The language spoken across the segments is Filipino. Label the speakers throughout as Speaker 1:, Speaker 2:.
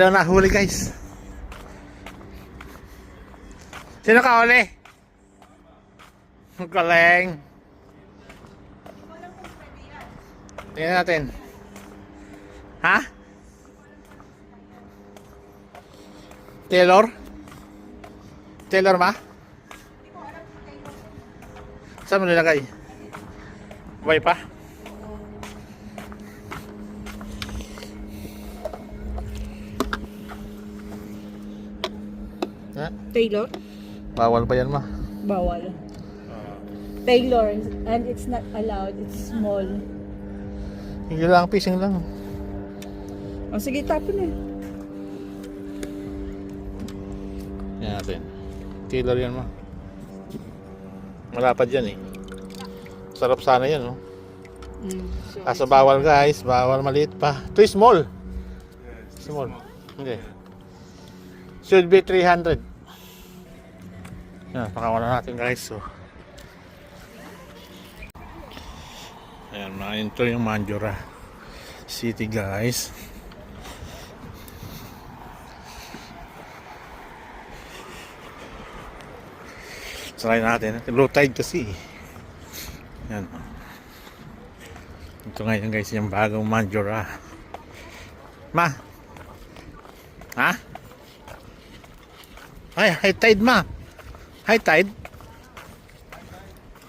Speaker 1: Wala na guys. Sino ka huli? Galing. Tingnan natin. Ha? Taylor? Taylor ba? Saan mo nilagay? Buhay pa? Ha?
Speaker 2: Taylor?
Speaker 1: Bawal pa yan ma.
Speaker 2: Bawal. Taylor, and it's not allowed. It's small.
Speaker 1: Hindi lang, fishing lang.
Speaker 2: O sige, tapon eh.
Speaker 1: Yan natin. Taylor yan ma. Malapad yan eh. Sarap sana yan no.
Speaker 2: Mm. So,
Speaker 1: Kaso bawal guys, bawal maliit pa. Is small. Small. Okay. Should be 300. Yan, pakawala natin guys. So. Ayan, mga ito yung Manjura City guys. Try natin. Low tide kasi. Yan. Ito ngayon guys yung bagong Manjura. Ma. Ha? Ay, high tide ma. High tide.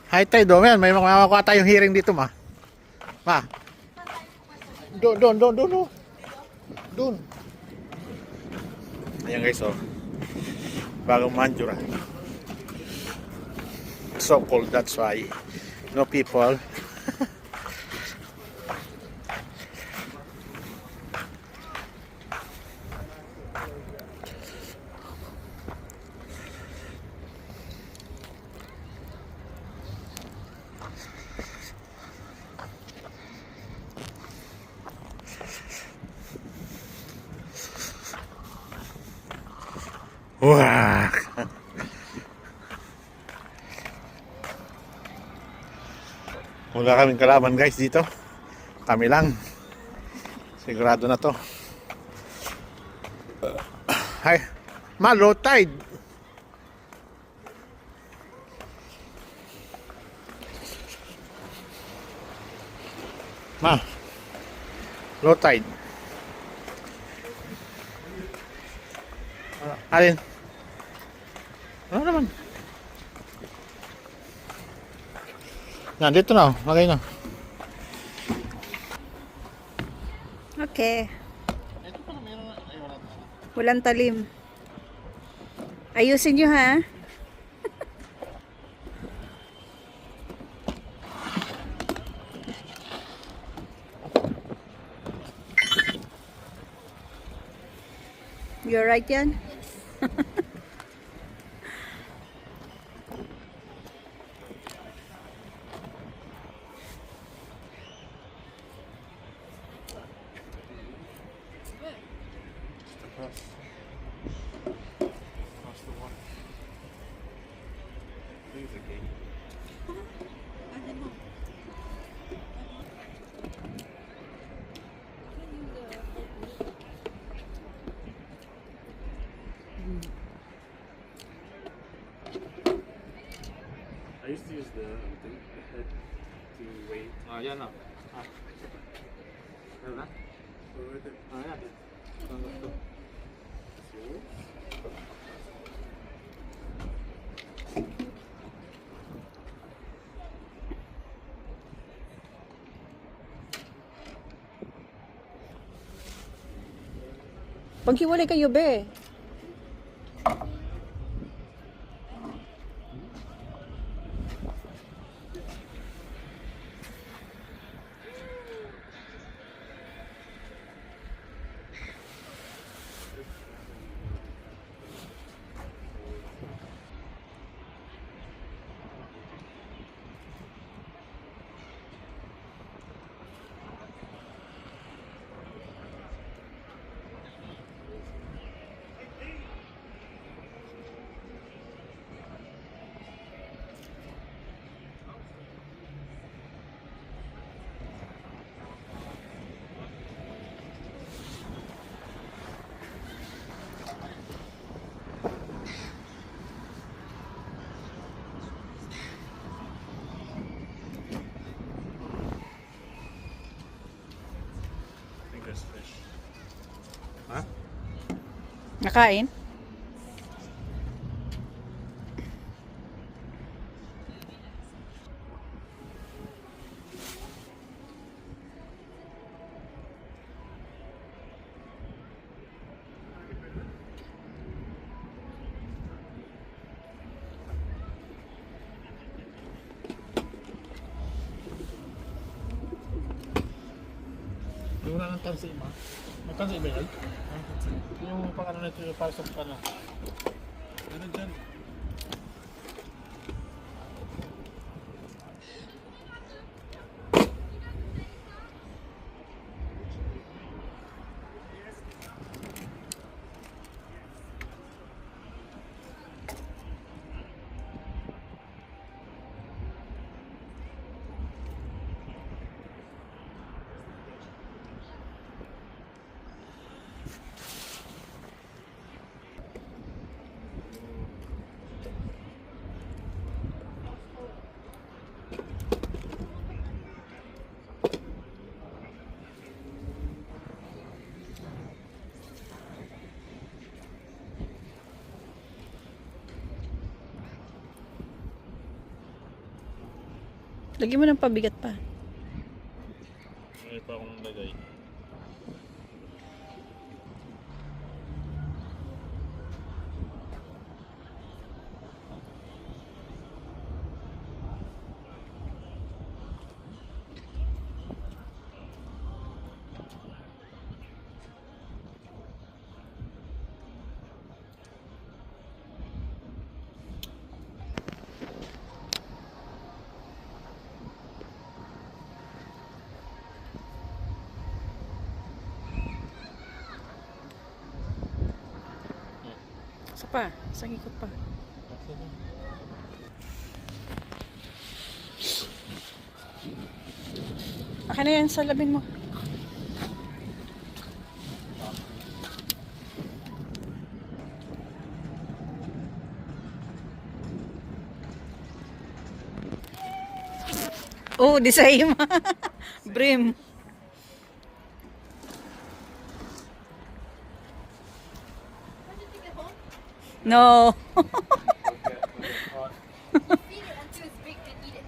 Speaker 1: High tide oh, man. May makakuha tayong hearing dito ma. Ma. Doon, doon, doon, doon, doon. Doon. Ayan guys oh. Bagong Manjura. So cold, that's why. No people. Wah. Wala kaming kalaban guys dito. Kami lang. Sigurado na to. Hi. Ma, low tide. Ma. Low tide. Alin? Ano naman? Yan, dito na. oh. Lagay na.
Speaker 2: Okay. Walang talim. Ayusin nyo ha. You're right yan?
Speaker 3: I used to use the, the, the head to weigh.
Speaker 1: Ah, yan na. Ah. Yan na.
Speaker 3: So right there.
Speaker 1: Ah, yan. Ang gusto.
Speaker 2: Paghiwalay kayo, be. Nakain?
Speaker 1: Wala ng tansi ma. May tansi ba yun? Yung pang ano na ito, yung para sa ano. Ano dyan?
Speaker 2: Lagyan mo ng pabigat pa.
Speaker 1: May pa akong lagay.
Speaker 2: Isa pa. Isang ikot pa. Akin na yan sa labin mo. Oh, di sa'yo ma. Brim. No.
Speaker 4: Feed it until it's big and eat it.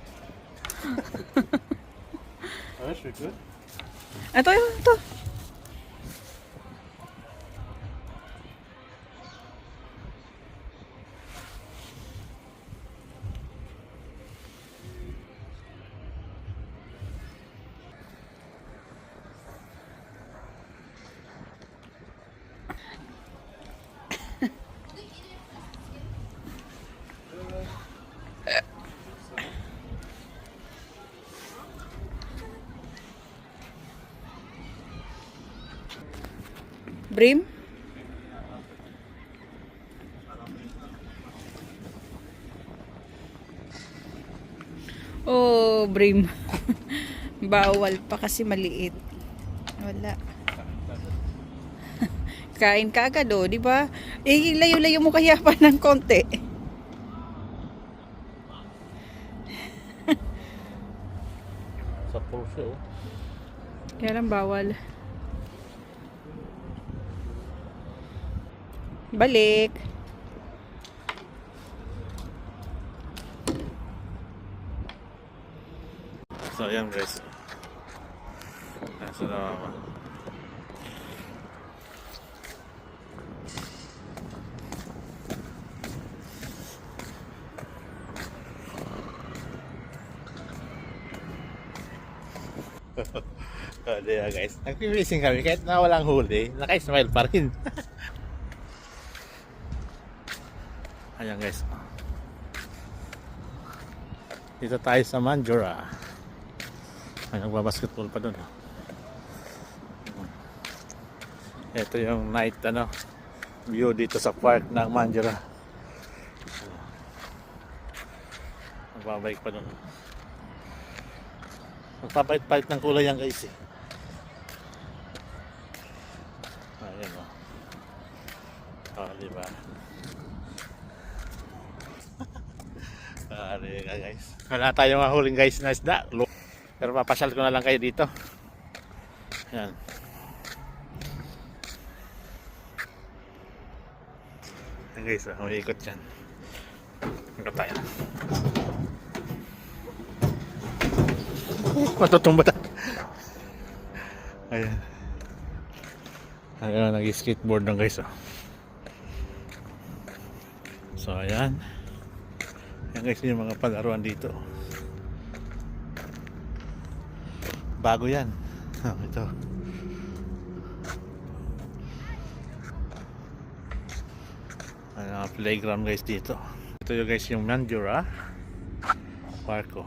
Speaker 1: Oh, that's pretty good.
Speaker 2: Ito yun, ito. Brim? Oh, Brim. Bawal pa kasi maliit. Wala. Kain ka agad, oh, di ba? Eh, layo-layo mo kaya pa ng konti.
Speaker 1: Sa pulse oh.
Speaker 2: Kaya lang bawal. Balik.
Speaker 1: So ayan guys. Nasa na ako. oh, guys. Nagpipising kami kahit na walang huli. Naka-smile pa rin. Ayan guys. Dito tayo sa Manjura. Ay, nagbabasketball pa doon. Ito yung night ano, view dito sa park ng Manjura. Magbabike pa doon. Magpapait-pait ng kulay yan guys eh. Ayan o. Oh, di ba? Di ka guys. Wala tayong mahuling guys na isda. Pero papasyal ko na lang kayo dito. Ayan. Yan guys, oh, may ikot yan. Ikot tayo. Matutumba tayo. Ayan. Ayan, nag-skateboard lang guys. Oh. So, ayan. Ayan guys, yung mga palaruan dito. Bago yan. Oh, ito. Mga playground guys dito. Ito yung guys yung Mandura Parko.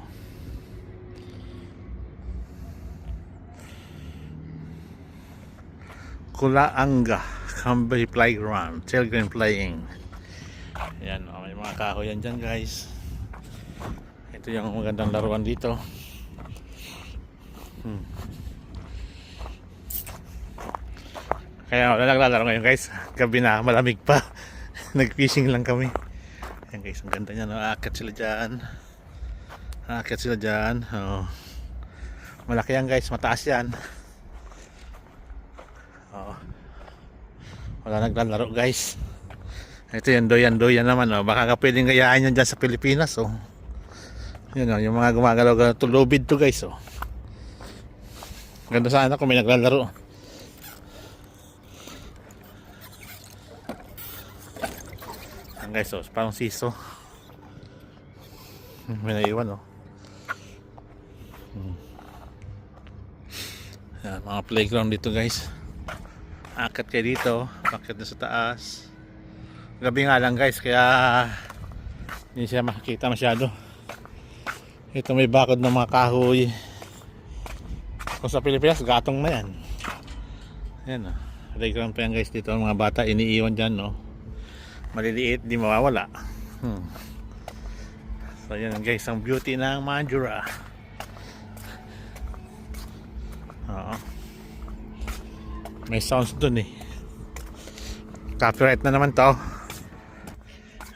Speaker 1: Kulaanga Kambay Playground Children Playing Ayan, oh, may mga kahoy yan dyan guys Ito yung magandang laruan dito hmm. Kaya wala naglalaro ngayon guys Gabi na, malamig pa Nag-fishing lang kami Ayan guys, ang ganda niya no? Aakyat sila dyan Aakyat sila dyan oh. Malaki yan guys, mataas yan Oo. Wala naglalaro guys. Ito yan, doyan, doyan naman. Oh. Baka ka pwedeng gayaan yan dyan sa Pilipinas. Oh. Yun, oh, yung mga gumagalaw tulubid to guys. Oh. Ganda sana kung may naglalaro. Yan guys, oh, parang siso. May naiwan oh. Hmm. Yan, mga playground dito guys akit kayo dito akit na sa taas gabi nga lang guys kaya hindi siya makikita masyado ito may bakod ng mga kahoy kung sa Pilipinas gatong na yan yan o playground pa yan guys dito mga bata iniiwan dyan no maliliit di mawawala hmm. so yan guys ang beauty ng Mandura oo may sounds dun eh. Copyright na naman to.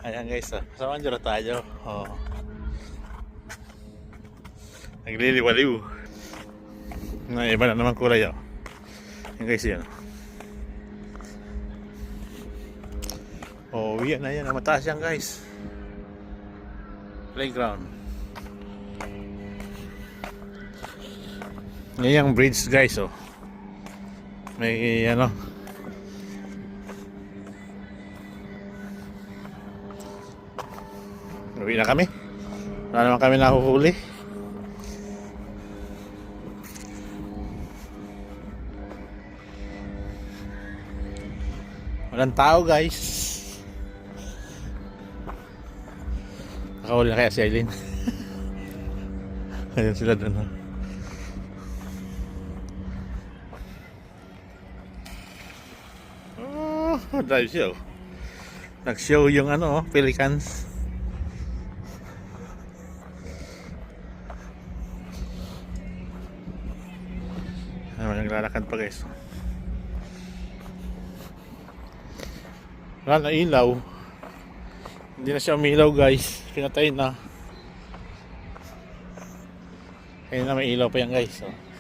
Speaker 1: Ayan guys, oh. sa Manjaro tayo. Oh. Nagliliwaliw. Na iba na naman kulay oh. Ayan guys yan. Oh, yan na yan. Mataas yan guys. Playground. Yan yung bridge guys oh may ano Uwi na kami wala naman kami nahuhuli walang tao guys nakahuli na kaya si Aileen ayun sila doon ha Oh, dive show. Nag-show yung ano, oh, pelicans. Ano, naglalakad pa guys. Wala na ilaw. Hindi na siya umilaw guys. Pinatay na. Kaya na may ilaw pa yan guys. Oh.